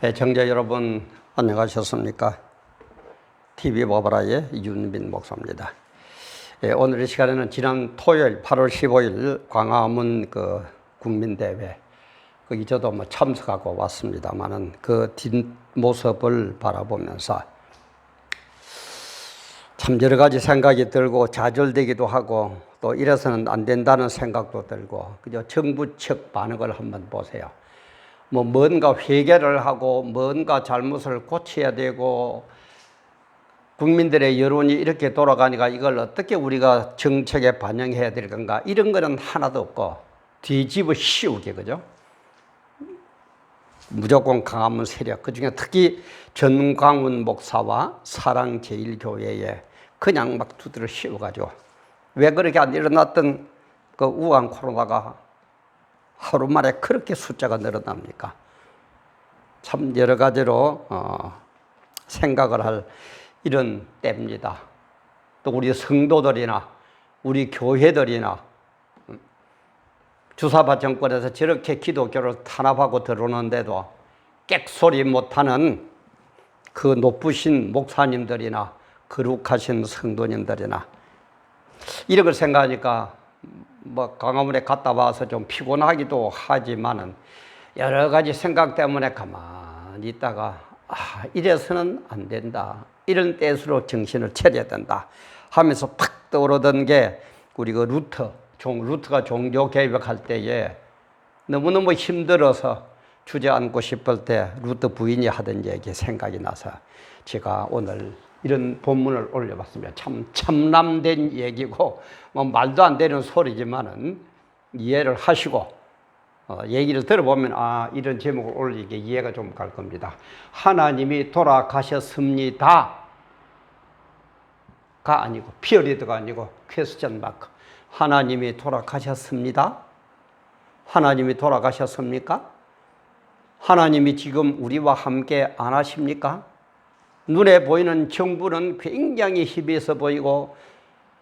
애청자 네, 여러분 안녕하셨습니까? TV 보브라의 윤빈 목사입니다. 예, 오늘 이 시간에는 지난 토요일 8월 15일 광화문 그 국민대회 거기 저도 뭐 참석하고 왔습니다만은 그 뒷모습을 바라보면서 참 여러 가지 생각이 들고 좌절되기도 하고 또 이래서는 안 된다는 생각도 들고 그저 정부 측 반응을 한번 보세요. 뭐 뭔가 회개를 하고 뭔가 잘못을 고쳐야 되고 국민들의 여론이 이렇게 돌아가니까 이걸 어떻게 우리가 정책에 반영해야 될 건가 이런 거는 하나도 없고 뒤집어 씌우게 그죠? 무조건 강화문 세력 그중에 특히 전광훈 목사와 사랑제일교회에 그냥 막 두드려 씌워가지고 왜 그렇게 안 일어났던 그 우한 코로나가 하루 만에 그렇게 숫자가 늘어납니까? 참 여러 가지로 어, 생각을 할 이런 때입니다. 또 우리 성도들이나 우리 교회들이나 음, 주사파 정권에서 저렇게 기독교를 탄압하고 들어오는데도 객소리 못하는 그 높으신 목사님들이나 거룩하신 성도님들이나 이런 걸 생각하니까 뭐 강화문에 갔다 와서 좀 피곤하기도 하지만은 여러 가지 생각 때문에 가만히 있다가 아, 이래서는 안 된다. 이런 때수로 정신을 차려야 된다. 하면서 팍 떠오르던 게 우리 그 루터, 종, 루터가 종교 개혁할 때에 너무너무 힘들어서 주저앉고 싶을 때 루터 부인이 하던 얘기 생각이 나서 제가 오늘 이런 본문을 올려봤습니다. 참 참남된 얘기고 뭐 말도 안 되는 소리지만은 이해를 하시고 어, 얘기를 들어보면 아 이런 제목을 올리게 이해가 좀 갈 겁니다. 하나님이 돌아가셨습니다. 가 아니고 피어리드가 아니고 퀘스천 마크. 하나님이 돌아가셨습니다. 하나님이 돌아가셨습니까? 하나님이 지금 우리와 함께 안 하십니까? 눈에 보이는 정부는 굉장히 희비해서 보이고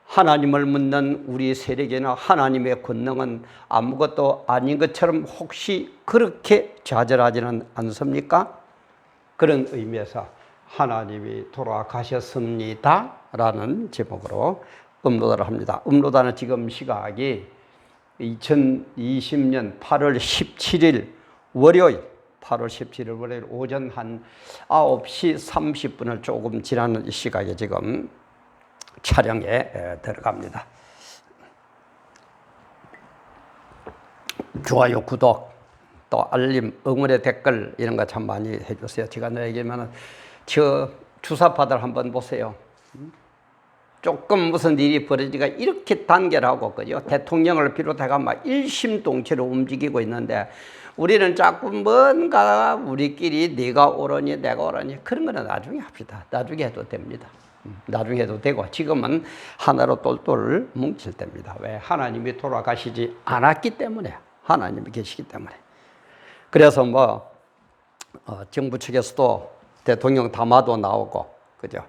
하나님을 묻는 우리 세력이나 하나님의 권능은 아무것도 아닌 것처럼 혹시 그렇게 좌절하지는 않습니까? 그런 의미에서 하나님이 돌아가셨습니다. 라는 제목으로 음로다를 합니다. 음로다는 지금 시각이 2020년 8월 17일 월요일 8월 17일 월요일 오전 한 9시 30분을 조금 지나는 시각에 지금 촬영에 들어갑니다. 좋아요, 구독, 또 알림, 응원의 댓글 이런 거 참 많이 해주세요. 제가 너에게만 저 주사파들 한번 보세요. 조금 무슨 일이 벌어지니까 이렇게 단결하고 그죠? 대통령을 비롯해가 막 일심동체로 움직이고 있는데 우리는 자꾸 뭔가 우리끼리 네가 옳으니 내가 옳으니 그런 거는 나중에 합시다. 나중에 해도 됩니다. 음, 나중에 해도 되고 지금은 하나로 똘똘 뭉칠 때입니다. 왜? 하나님이 돌아가시지 않았기 때문에 하나님이 계시기 때문에 그래서 뭐 어, 정부 측에서도 대통령 담화도 나오고 그죠?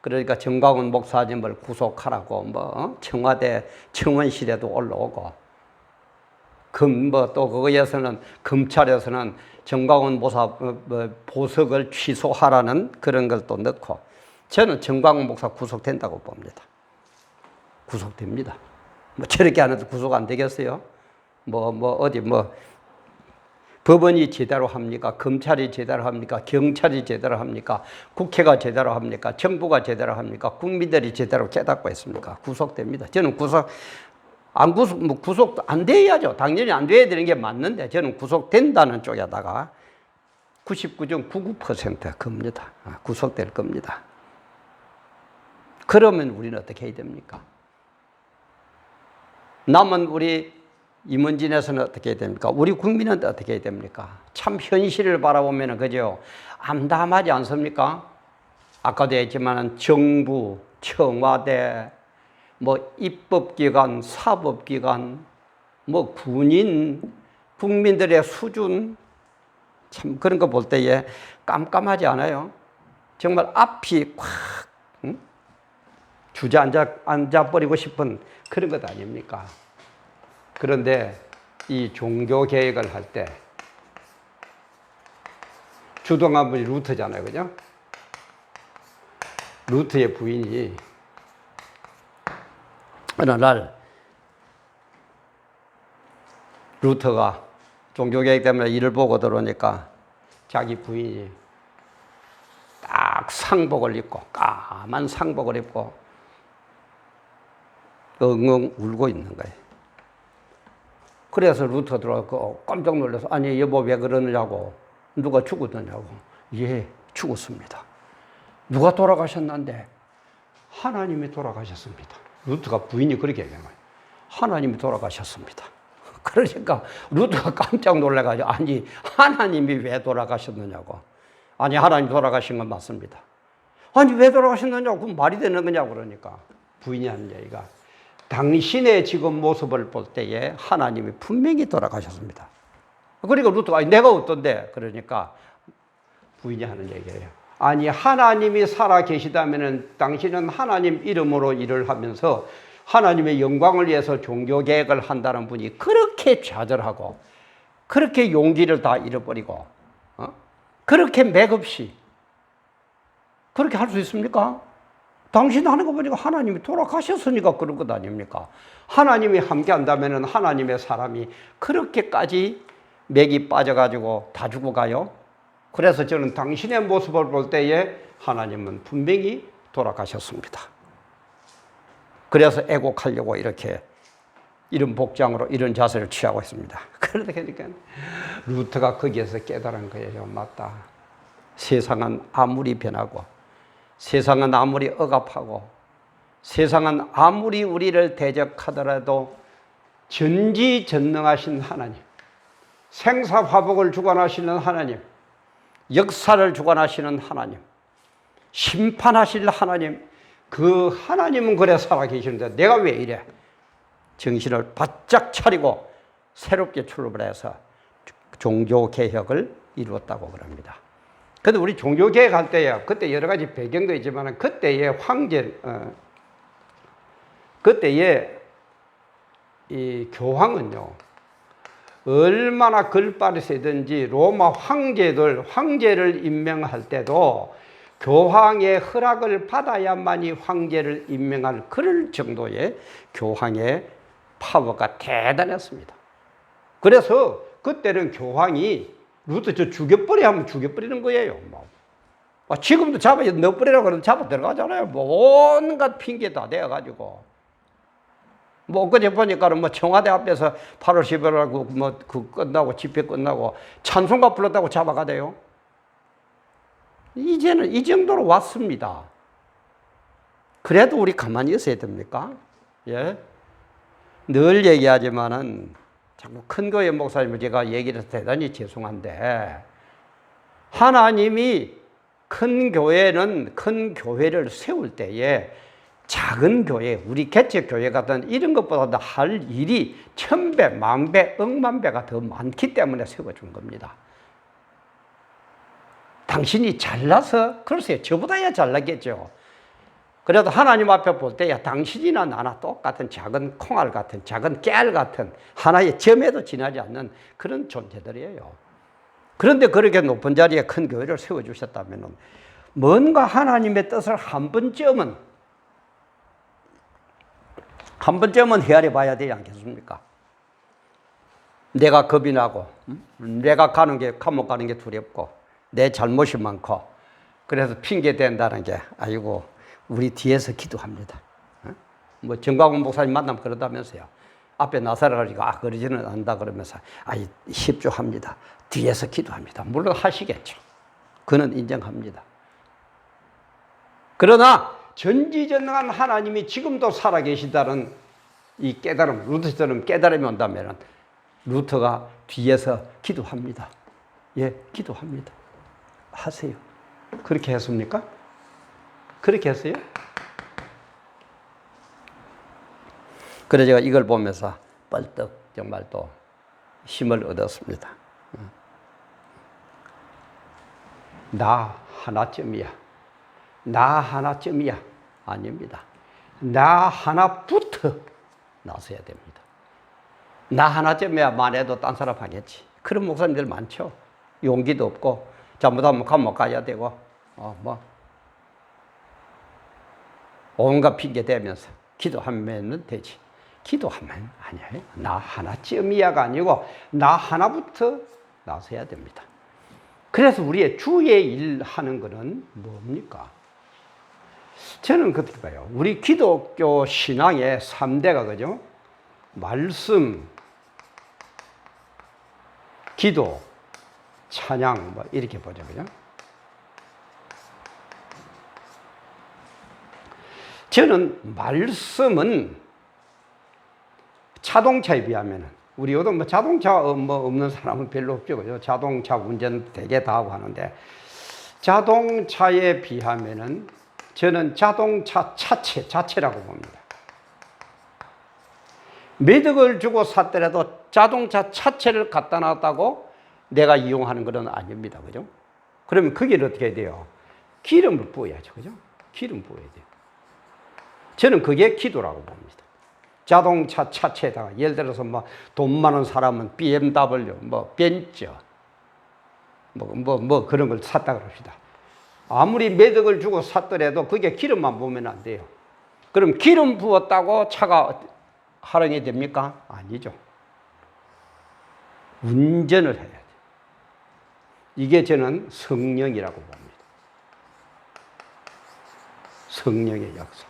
그러니까 정광훈 목사님을 구속하라고 뭐 어? 청와대 청원실에도 올라오고 금 뭐 또 그거에서는 검찰에서는 정광훈 모사 어, 뭐 보석을 취소하라는 그런 걸 또 넣고 저는 정광훈 목사 구속된다고 봅니다. 구속됩니다. 뭐 저렇게 하는데 구속 안 되겠어요? 뭐 뭐 어디 뭐 법원이 제대로 합니까? 검찰이 제대로 합니까? 경찰이 제대로 합니까? 국회가 제대로 합니까? 정부가 제대로 합니까? 국민들이 제대로 깨닫고 있습니까? 구속됩니다. 저는 구속 안 구속 뭐 구속 안 돼야죠. 당연히 안 돼야 되는 게 맞는데 저는 구속된다는 쪽에다가 99.99% 겁니다. 아, 구속될 겁니다. 그러면 우리는 어떻게 해야 됩니까? 남은 우리 임원진에서는 어떻게 해야 됩니까? 우리 국민은 어떻게 해야 됩니까? 참 현실을 바라보면 그죠? 암담하지 않습니까? 아까도 했지만 정부, 청와대, 뭐 입법기관, 사법기관, 뭐 군인, 국민들의 수준 참 그런 거 볼 때에 깜깜하지 않아요? 정말 앞이 콱 응? 주저앉아 앉아 버리고 싶은 그런 것 아닙니까? 그런데 이 종교 개혁을 할 때 주동한 분이 루트잖아요. 그죠? 루트의 부인이 어느 날 루트가 종교개혁 때문에 일을 보고 들어오니까 자기 부인이 딱 상복을 입고 까만 상복을 입고 엉엉 울고 있는 거예요. 그래서 루터 들어가고 깜짝 놀라서 아니 여보 왜 그러느냐고 누가 죽었느냐고 예 죽었습니다. 누가 돌아가셨는데 하나님이 돌아가셨습니다. 루트가 부인이 그렇게 얘기한 거예요. 하나님이 돌아가셨습니다. 그러니까 루트가 깜짝 놀라가지고 아니 하나님이 왜 돌아가셨느냐고 아니 하나님 돌아가신 건 맞습니다. 아니 왜 돌아가셨느냐고 그럼 말이 되는 거냐고 그러니까 부인이 하는 얘기가 당신의 지금 모습을 볼 때에 하나님이 분명히 돌아가셨습니다. 그러니까 루트가 내가 어떤데 그러니까 부인이 하는 얘기예요. 아니 하나님이 살아 계시다면은 당신은 하나님 이름으로 일을 하면서 하나님의 영광을 위해서 종교 계획을 한다는 분이 그렇게 좌절하고 그렇게 용기를 다 잃어버리고 어? 그렇게 맥없이 그렇게 할 수 있습니까? 당신 하는 거 보니까 하나님이 돌아가셨으니까 그런 것 아닙니까? 하나님이 함께 한다면 하나님의 사람이 그렇게까지 맥이 빠져가지고 다 죽어가요? 그래서 저는 당신의 모습을 볼 때에 하나님은 분명히 돌아가셨습니다. 그래서 애곡하려고 이렇게 이런 복장으로 이런 자세를 취하고 있습니다. 그러다 보니까 루트가 거기에서 깨달은 거예요. 맞다. 세상은 아무리 변하고 세상은 아무리 억압하고 세상은 아무리 우리를 대적하더라도 전지전능하신 하나님, 생사화복을 주관하시는 하나님, 역사를 주관하시는 하나님, 심판하실 하나님, 그 하나님은 그래 살아계시는데 내가 왜 이래? 정신을 바짝 차리고 새롭게 출발해서 종교개혁을 이루었다고 그럽니다. 근데 우리 종교개혁 할 때야, 그때 여러 가지 배경도 있지만 그때의 황제, 어, 그때의 이 교황은요, 얼마나 글발이 세든지 로마 황제들, 황제를 임명할 때도 교황의 허락을 받아야만이 황제를 임명할 그럴 정도의 교황의 파워가 대단했습니다. 그래서 그때는 교황이 루트 저 죽여버려 하면 죽여버리는 거예요. 뭐. 아, 지금도 잡아 넣어버리라고 그러면 잡아 들어가잖아요. 뭐 온갖 핑계 다 대가지고. 뭐 엊그제 보니까는 뭐 청와대 앞에서 8월 10일하고 뭐 그 끝나고 집회 끝나고 찬송가 불렀다고 잡아가대요. 이제는 이 정도로 왔습니다. 그래도 우리 가만히 있어야 됩니까? 예? 늘 얘기하지만은 자꾸 큰 교회 목사님을 제가 얘기를 해서 대단히 죄송한데 하나님이 큰 교회는 큰 교회를 세울 때에 작은 교회, 우리 개척 교회 같은 이런 것보다 할 일이 천배, 만배, 억만배가 더 많기 때문에 세워준 겁니다. 당신이 잘나서 글쎄요 저보다야 잘나겠죠. 그래도 하나님 앞에 볼 때야 당신이나 나나 똑같은 작은 콩알 같은 작은 깨알 같은 하나의 점에도 지나지 않는 그런 존재들이에요. 그런데 그렇게 높은 자리에 큰 교회를 세워주셨다면 뭔가 하나님의 뜻을 한 번쯤은 한 번쯤은 헤아려 봐야 되지 않겠습니까? 내가 겁이 나고 내가 가는 게 감옥 가는 게 두렵고 내 잘못이 많고 그래서 핑계 댄다는 게 아이고 우리 뒤에서 기도합니다. 어? 뭐 정광훈 목사님 만나면 그러다면서요. 앞에 나서가지고 아 그러지는 않다 그러면서 아이 협조합니다. 뒤에서 기도합니다. 물론 하시겠죠. 그는 인정합니다. 그러나 전지전능한 하나님이 지금도 살아계시다는 이 깨달음, 루터처럼 깨달음이 온다면 루터가 뒤에서 기도합니다. 예, 기도합니다. 하세요. 그렇게 했습니까? 그렇게 했어요? 그래 제가 이걸 보면서 뻘떡 정말 또 힘을 얻었습니다. 나 하나쯤이야. 나 하나쯤이야. 아닙니다. 나 하나부터 나서야 됩니다. 나 하나쯤이야만 해도 딴 사람 하겠지. 그런 목사님들 많죠. 용기도 없고 잘못하면 감옥 가야 되고, 어, 뭐. 온갖 핑계 대면서 기도하면 되지. 기도하면 아니에요. 나 하나쯤이야가 아니고, 나 하나부터 나서야 됩니다. 그래서 우리의 주의 일 하는 거는 뭡니까? 저는 그렇게 봐요. 우리 기독교 신앙의 3대가 그죠? 말씀, 기도, 찬양, 뭐 이렇게 보죠. 그죠? 저는 말씀은 자동차에 비하면은 우리 요도 뭐 자동차 어, 뭐 없는 사람은 별로 없죠. 그죠? 자동차 운전 되게 다 하고 하는데 자동차에 비하면은 저는 자동차 차체 자체라고 봅니다. 매덕을 주고 샀더라도 자동차 차체를 갖다 놨다고 내가 이용하는 것은 아닙니다. 그죠? 그러면 거기를 어떻게 돼요? 기름을 부어야죠. 그죠? 기름 부어야 돼요. 저는 그게 기도라고 봅니다. 자동차 차체에다가 예를 들어서 뭐 돈 많은 사람은 BMW, 뭐 벤츠, 뭐, 뭐, 뭐 그런 걸 샀다 그럽시다. 아무리 매덕을 주고 샀더라도 그게 기름만 부으면 안 돼요. 그럼 기름 부었다고 차가 할인이 됩니까? 아니죠. 운전을 해야 돼. 이게 저는 성령이라고 봅니다. 성령의 역사.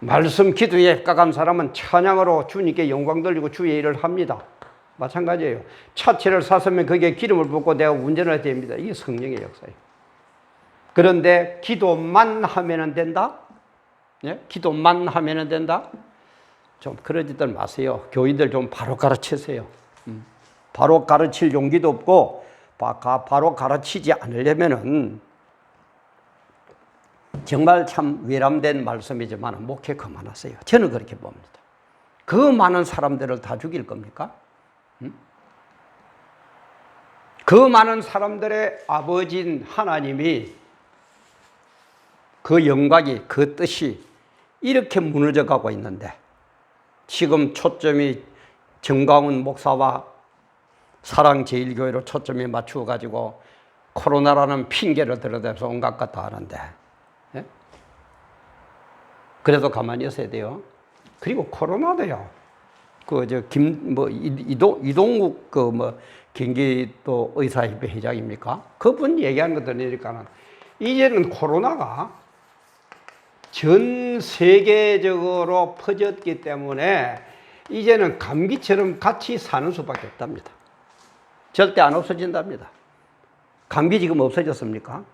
말씀 기도에 가간 사람은 찬양으로 주님께 영광 돌리고 주의 일을 합니다. 마찬가지예요. 차체를 샀으면 거기에 기름을 붓고 내가 운전을 해야 됩니다. 이게 성령의 역사예요. 그런데 기도만 하면 된다? 예? 기도만 하면 된다? 좀 그러지들 마세요. 교인들 좀 바로 가르치세요. 음. 바로 가르칠 용기도 없고 바로 가르치지 않으려면은 정말 참 외람된 말씀이지만 목회 그만하세요. 저는 그렇게 봅니다. 그 많은 사람들을 다 죽일 겁니까? 음? 그 많은 사람들의 아버지인 하나님이 그 영광이 그 뜻이 이렇게 무너져 가고 있는데 지금 초점이 정광훈 목사와 사랑제일교회로 초점이 맞추어 가지고 코로나라는 핑계를 들어대서 온갖 것다 하는데 예? 그래도 가만히 있어야 돼요. 그리고 코로나도요. 그 저 김 뭐 이동 이동국 그 뭐 경기도 의사협회 회장입니까? 그분 얘기하는 거 들으니까는 이제는 코로나가 전 세계적으로 퍼졌기 때문에 이제는 감기처럼 같이 사는 수밖에 없답니다. 절대 안 없어진답니다. 감기 지금 없어졌습니까?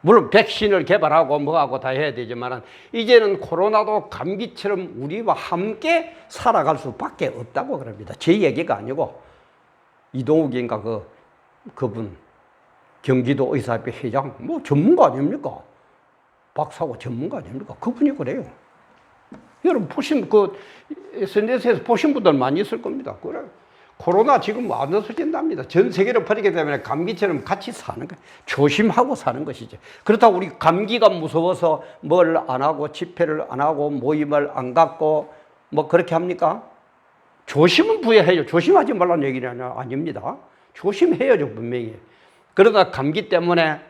물론 백신을 개발하고 뭐하고 다 해야 되지만 이제는 코로나도 감기처럼 우리와 함께 살아갈 수밖에 없다고 그럽니다. 제 얘기가 아니고 이동욱인가 그 그분 경기도 의사협회 회장 뭐 전문가 아닙니까? 박사고 전문가 아닙니까? 그분이 그래요. 여러분 보신 그 SNS에서 보신 분들 많이 있을 겁니다. 그래. 코로나 지금 안 없어진답니다. 전 세계로 퍼지기 때문에 감기처럼 같이 사는 거 조심하고 사는 것이죠. 그렇다고 우리 감기가 무서워서 뭘 안 하고 집회를 안 하고 모임을 안 갖고 뭐 그렇게 합니까? 조심은 부여해요. 조심하지 말라는 얘기는 아닙니다. 조심해야죠, 분명히. 그러다 감기 때문에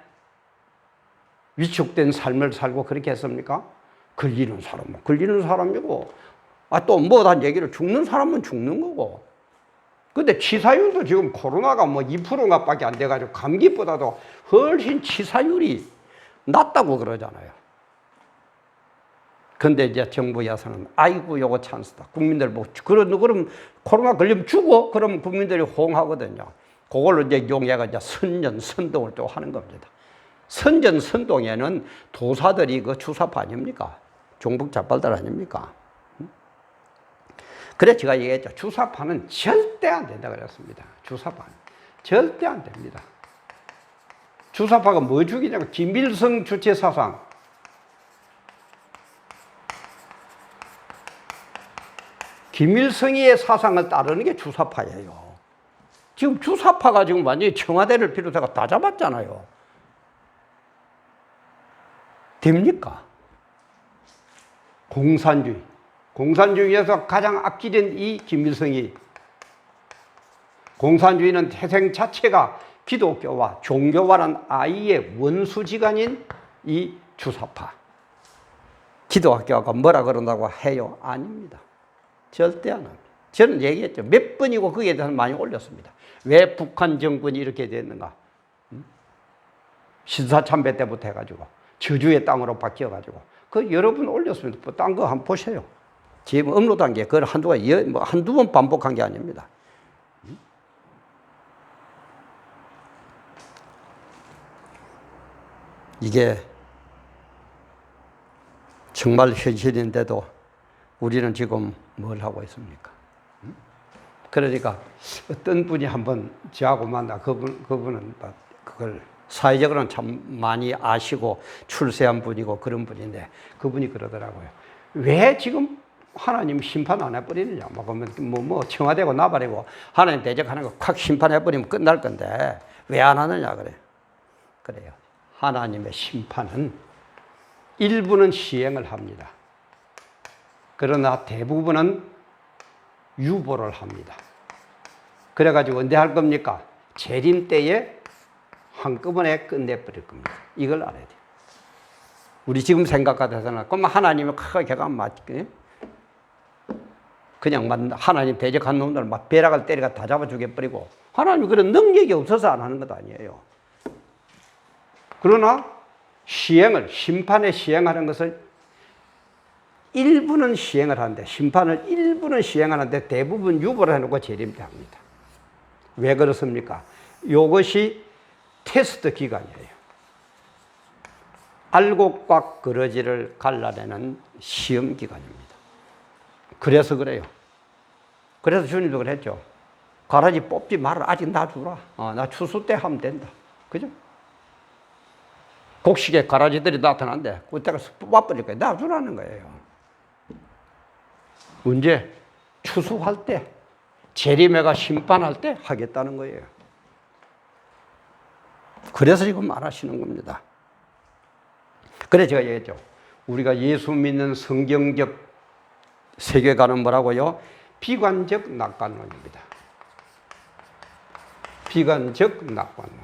위축된 삶을 살고 그렇게 했습니까? 걸리는 사람은 걸리는 사람이고, 아, 또 뭐단 얘기를 죽는 사람은 죽는 거고. 근데 치사율도 지금 코로나가 뭐 2%가 밖에 안 돼가지고 감기보다도 훨씬 치사율이 낮다고 그러잖아요. 근데 이제 정부 야선은 아이고 요거 찬스다. 국민들 뭐 그런 그럼 코로나 걸리면 죽어. 그럼 국민들이 호응하거든요. 그걸로 이제 용해가 이제 선전 선동을 또 하는 겁니다. 선전 선동에는 도사들이 그 주사파 아닙니까? 종북 잡발들 아닙니까? 그래 제가 얘기했죠. 주사파는 절대 안 된다 그랬습니다. 주사파는 절대 안 됩니다. 주사파가 뭐 죽이냐면 김일성 주체 사상. 김일성의 사상을 따르는 게 주사파예요. 지금 주사파가 지금 완전히 청와대를 비롯해서 다 잡았잖아요. 됩니까? 공산주의. 공산주의에서 가장 악질인 이 김일성이 공산주의는 태생 자체가 기독교와 종교와는 아이의 원수지간인 이 주사파. 기독교가 뭐라 그런다고 해요? 아닙니다. 절대 안 합니다. 저는 얘기했죠. 몇 번이고 거기에 대해서 많이 올렸습니다. 왜 북한 정권이 이렇게 됐는가? 음? 신사참배 때부터 해가지고 저주의 땅으로 바뀌어가지고 그 여러 분 올렸습니다. 뭐 딴거 한번 보세요. 지금 업로드한 게 그걸 한두 번, 여- 뭐 한두 번 반복한 게 아닙니다. 음? 이게 정말 현실인데도 우리는 지금 뭘 하고 있습니까? 음? 그러니까 어떤 분이 한번 저하고 만나 그분 그분은 막 그걸 사회적으로는 참 많이 아시고 출세한 분이고 그런 분인데 그분이 그러더라고요. 왜 지금 하나님 심판 안 해버리느냐? 뭐 보면 뭐, 뭐 청와대고 나발이고 하나님 대적하는 거콱 심판해버리면 끝날 건데 왜 안 하느냐 그래. 그래요. 하나님의 심판은 일부는 시행을 합니다. 그러나 대부분은 유보를 합니다. 그래가지고 언제 할 겁니까? 재림 때에 한꺼번에 끝내버릴 겁니다. 이걸 알아야 돼요. 우리 지금 생각 같아서는 그럼 하나님이 크게 개가 맞게 그냥 만 하나님 대적한 놈들 막 벼락을 때려가 다 잡아 죽여버리고 하나님이 그런 능력이 없어서 안 하는 것 아니에요. 그러나 시행을 심판에 시행하는 것을 일부는 시행을 하는데 심판을 일부는 시행하는데 대부분 유보를 해놓고 재림때 합니다. 왜 그렇습니까? 이것이 테스트 기간이에요. 알곡과 그러지를 갈라내는 시험 기간입니다. 그래서 그래요. 그래서 주님도 그랬죠. 가라지 뽑지 마라. 아직 놔주라. 어, 나 추수 때 하면 된다. 그죠? 곡식에 가라지들이 나타난대. 그때가 뽑아버릴 거예요. 놔주라는 거예요. 언제? 추수할 때, 재림회가 심판할 때 하겠다는 거예요. 그래서 지금 안 하시는 겁니다. 그래 제가 얘기했죠. 우리가 예수 믿는 성경적 세계관은 뭐라고요? 비관적 낙관론입니다. 비관적 낙관론.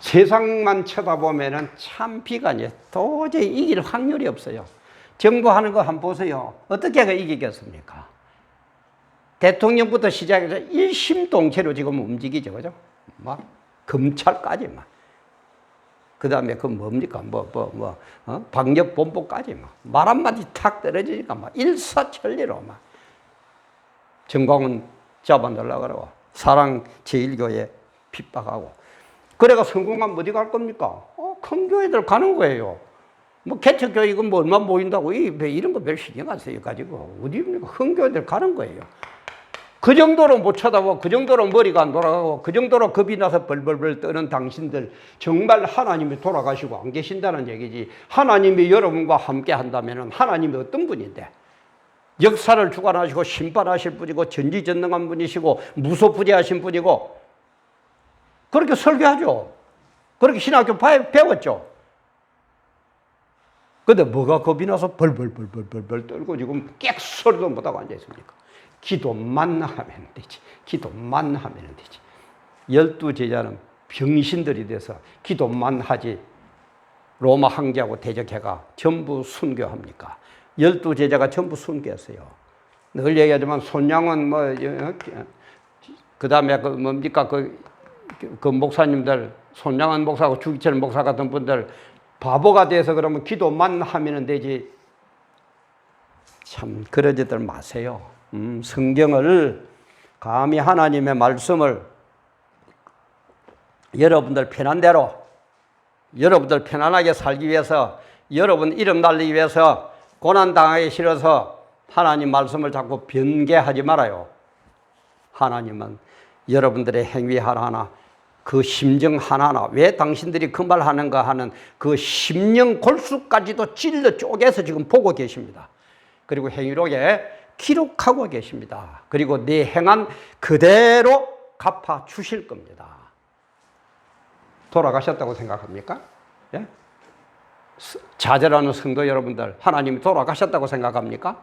세상만 쳐다보면은 참 비관이에요. 도저히 이길 확률이 없어요. 정부 하는 거 한번 보세요. 어떻게 그 이기겠습니까? 대통령부터 시작해서 일심동체로 지금 움직이죠. 그죠? 막 검찰까지 막. 그 다음에 그 뭡니까? 뭐, 뭐, 뭐, 어? 방역본부까지 막. 말 한마디 탁 떨어지니까 막 일사천리로 막. 정광훈 잡아넣으려고 그러고, 사랑 제일교회 핍박하고. 그래가 성공하면 어디 갈 겁니까? 어, 큰 교회들 가는 거예요. 뭐 개척교회 이건 뭐 얼마 모인다고 이, 왜 이런 거 별 신경 안 써요 가지고 어디입니까? 큰 교회들 가는 거예요. 그 정도로 못 쳐다보고 그 정도로 머리가 안 돌아가고 그 정도로 겁이 나서 벌벌벌 떠는 당신들 정말 하나님이 돌아가시고 안 계신다는 얘기지. 하나님이 여러분과 함께 한다면 하나님이 어떤 분인데? 역사를 주관하시고 심판하실 분이고 전지전능한 분이시고 무소부재하신 분이고 그렇게 설교하죠. 그렇게 신학교 배웠죠. 근데 뭐가 겁이 나서 벌벌벌벌벌벌 떨고 지금 객소리도 못하고 앉아 있습니까? 기도만 하면 되지. 기도만 하면 되지. 열두 제자는 병신들이 돼서 기도만 하지. 로마 황제하고 대적해가 전부 순교합니까? 열두 제자가 전부 순교했어요. 늘 얘기하지만 손양은 뭐, 그 다음에 그 뭡니까? 그, 그 목사님들, 손양은 목사하고 주기철 목사 같은 분들 바보가 돼서 그러면 기도만 하면 되지. 참, 그러지들 마세요. 음, 성경을 감히 하나님의 말씀을 여러분들 편한 대로 여러분들 편안하게 살기 위해서 여러분 이름 날리기 위해서 고난 당하기 싫어서 하나님 말씀을 자꾸 변개하지 말아요. 하나님은 여러분들의 행위 하나하나 그 심정 하나하나 왜 당신들이 그 말 하는가 하는 그 심령 골수까지도 찔러 쪼개서 지금 보고 계십니다. 그리고 행위록에 기록하고 계십니다. 그리고 네 행한 그대로 갚아 주실 겁니다. 돌아가셨다고 생각합니까? 예? 자제라는 성도 여러분들, 하나님이 돌아가셨다고 생각합니까?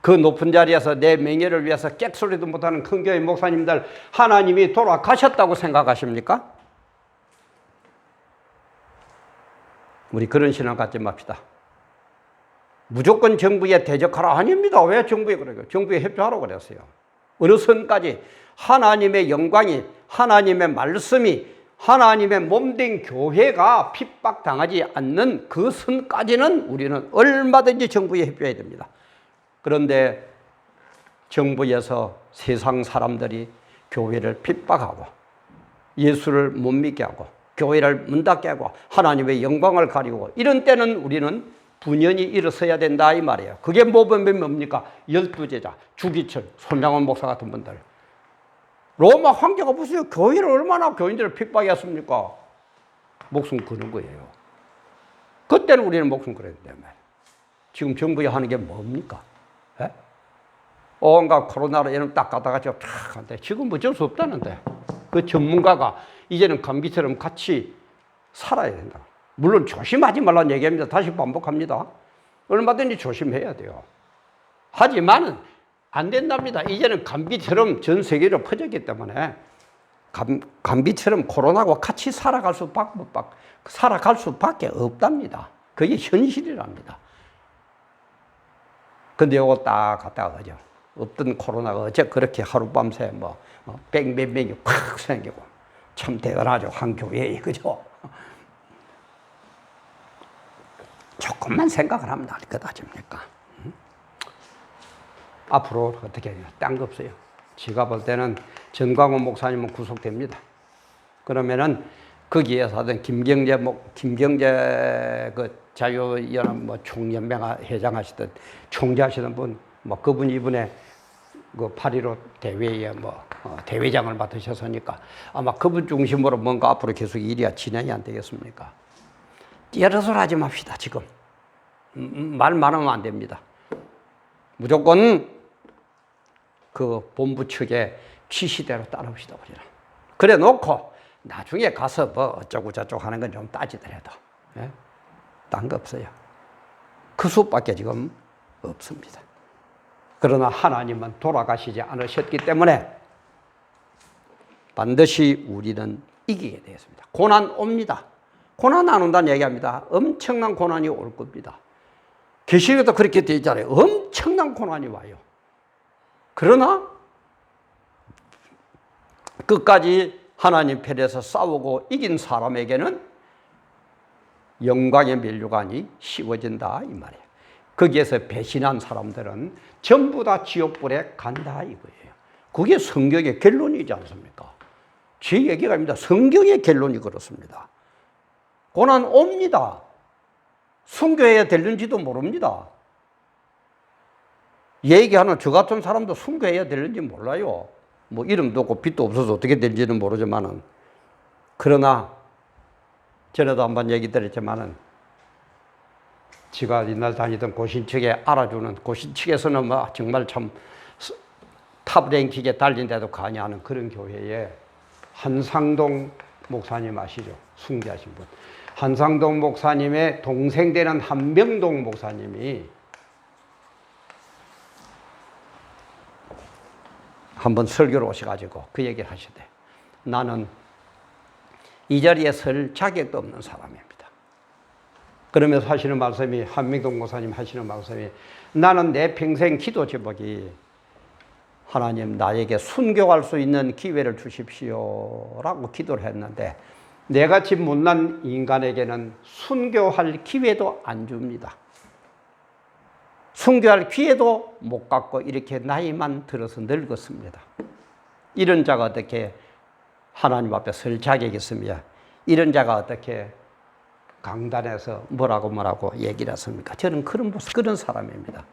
그 높은 자리에서 내 명예를 위해서 깨소리도 못하는 큰 교회 목사님들 하나님이 돌아가셨다고 생각하십니까? 우리 그런 신앙 갖지 맙시다. 무조건 정부에 대적하라 아닙니다. 왜 정부에 그래요? 정부에 협조하라고 그랬어요. 어느 선까지 하나님의 영광이 하나님의 말씀이 하나님의 몸된 교회가 핍박당하지 않는 그 선까지는 우리는 얼마든지 정부에 협조해야 됩니다. 그런데 정부에서 세상 사람들이 교회를 핍박하고 예수를 못 믿게 하고 교회를 문 닫게 하고 하나님의 영광을 가리고 이런 때는 우리는 분연히 일어서야 된다 이 말이에요. 그게 뭐면 뭡니까? 열두 제자, 주기철, 손장원 목사 같은 분들. 로마 황제가 보세요. 교회를 얼마나 교인들을 핍박했습니까? 목숨 거는 거예요. 그때는 우리는 목숨 걸었는데. 지금 정부에 하는 게 뭡니까? 예? 온갖 코로나로 이런 딱 가다가 쫙 한데 지금 어쩔 수 없다는데 그 전문가가 이제는 감기처럼 같이 살아야 된다. 물론 조심하지 말라는 얘기합니다. 다시 반복합니다. 얼마든지 조심해야 돼요. 하지만은 안 된답니다. 이제는 감기처럼 전 세계로 퍼졌기 때문에 감, 감기처럼 코로나와 같이 살아갈 수밖에 살아갈 수밖에 없답니다. 그게 현실이랍니다. 근데 요거 딱 갖다가 그죠. 없던 코로나가 어째 그렇게 하룻밤새 뭐, 뭐 백몇 명이 팍 생기고 참 대단하죠. 한 교회에 그죠. 조금만 생각을 하면 날것 아닙니까? 응? 앞으로 어떻게 해요? 딴 거 없어요. 제가 볼 때는 전광훈 목사님은 구속됩니다. 그러면은 거기에서 하던 김경재 목 김경재 그 자유연합 뭐 총연맹 회장하시던 총재하시던 분 뭐 그분 이분의 그8.15 대회에 뭐 어, 대회장을 맡으셨으니까 아마 그분 중심으로 뭔가 앞으로 계속 일이 진행이 안 되겠습니까? 뛰어서 하지 맙시다 지금 음, 음, 말 많으면 안 됩니다. 무조건 그 본부 측의 취시대로 따라옵시다 우리는. 그래 놓고 나중에 가서 뭐 어쩌고 저쩌고 하는 건 좀 따지더라도 예? 딴거 없어요. 그 수밖에 지금 없습니다. 그러나 하나님은 돌아가시지 않으셨기 때문에 반드시 우리는 이기게 되었습니다. 고난 옵니다. 고난 안 온다는 얘기합니다. 엄청난 고난이 올 겁니다. 계시록에도 그렇게 되어 있잖아요. 엄청난 고난이 와요. 그러나 끝까지 하나님 편에서 싸우고 이긴 사람에게는 영광의 면류관이 씌워진다 이 말이에요. 거기에서 배신한 사람들은 전부 다 지옥불에 간다 이거예요. 그게 성경의 결론이지 않습니까? 제 얘기가 아닙니다. 성경의 결론이 그렇습니다. 고난 옵니다. 순교해야 되는지도 모릅니다. 얘기하는 저 같은 사람도 순교해야 되는지 몰라요. 뭐 이름도 없고 빛도 없어서 어떻게 될지는 모르지만은 그러나 전에도 한번 얘기 드렸지만은 제가 옛날 다니던 고신 측에 알아주는 고신 측에서는 뭐 정말 참 탑랭킹에 달린 데도 관여하는 그런 교회에 한상동 목사님 아시죠? 숭배하신 분. 한상동 목사님의 동생 되는 한명동 목사님이 한번 설교를 오셔가지고 그 얘기를 하시대. 나는 이 자리에 설 자격도 없는 사람입니다. 그러면서 하시는 말씀이 한명동 목사님 하시는 말씀이 나는 내 평생 기도 제목이 하나님 나에게 순교할 수 있는 기회를 주십시오라고 기도를 했는데 내같이 못난 인간에게는 순교할 기회도 안 줍니다. 순교할 기회도 못 갖고 이렇게 나이만 들어서 늙었습니다. 이런 자가 어떻게 하나님 앞에 설 자격이 있으며 이런 자가 어떻게 강단에서 뭐라고 뭐라고 얘기를 했습니까? 저는 그런 모습, 그런 사람입니다.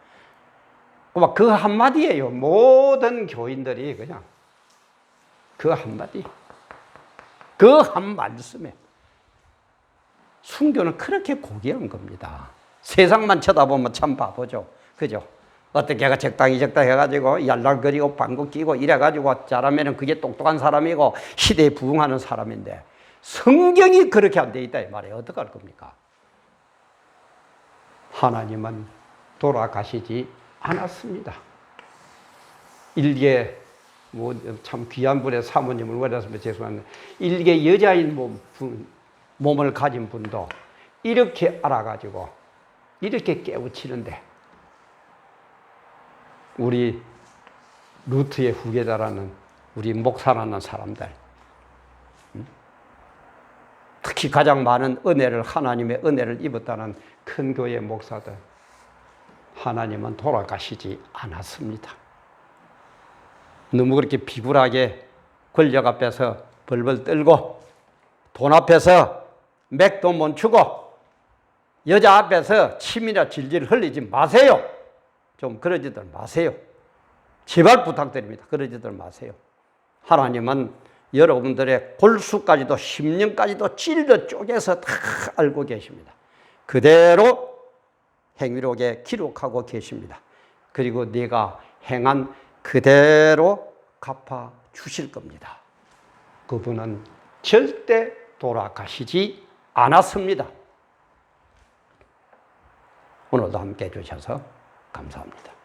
그 한마디예요. 모든 교인들이 그냥 그 한마디. 그 한 말씀에 순교는 그렇게 고귀한 겁니다. 세상만 쳐다보면 참 바보죠. 그죠? 어떻게 가 적당히 적당 해가지고 얄랄거리고 방구 끼고 이래가지고 잘하면 그게 똑똑한 사람이고 시대에 부응하는 사람인데 성경이 그렇게 안 돼 있다 이 말이에요. 어떡할 겁니까? 하나님은 돌아가시지 않았습니다. 일개 뭐 참 귀한 분의 사모님을 원해서 죄송한데 일개 여자인 몸, 분- 몸을 가진 분도 이렇게 알아가지고 이렇게 깨우치는데 우리 루트의 후계자라는 우리 목사라는 사람들 음? 특히 가장 많은 은혜를 하나님의 은혜를 입었다는 큰 교회 목사들 하나님은 돌아가시지 않았습니다. 너무 그렇게 비굴하게 권력 앞에서 벌벌 떨고 돈 앞에서 맥도 못 추고 여자 앞에서 침이나 질질 흘리지 마세요. 좀 그러지들 마세요. 제발 부탁드립니다. 그러지들 마세요. 하나님은 여러분들의 골수까지도 심령까지도 찔러 쪼개서 다 알고 계십니다. 그대로 행위록에 기록하고 계십니다. 그리고 네가 행한 그대로 갚아 주실 겁니다. 그분은 절대 돌아가시지 않았습니다. 오늘도 함께 해주셔서 감사합니다.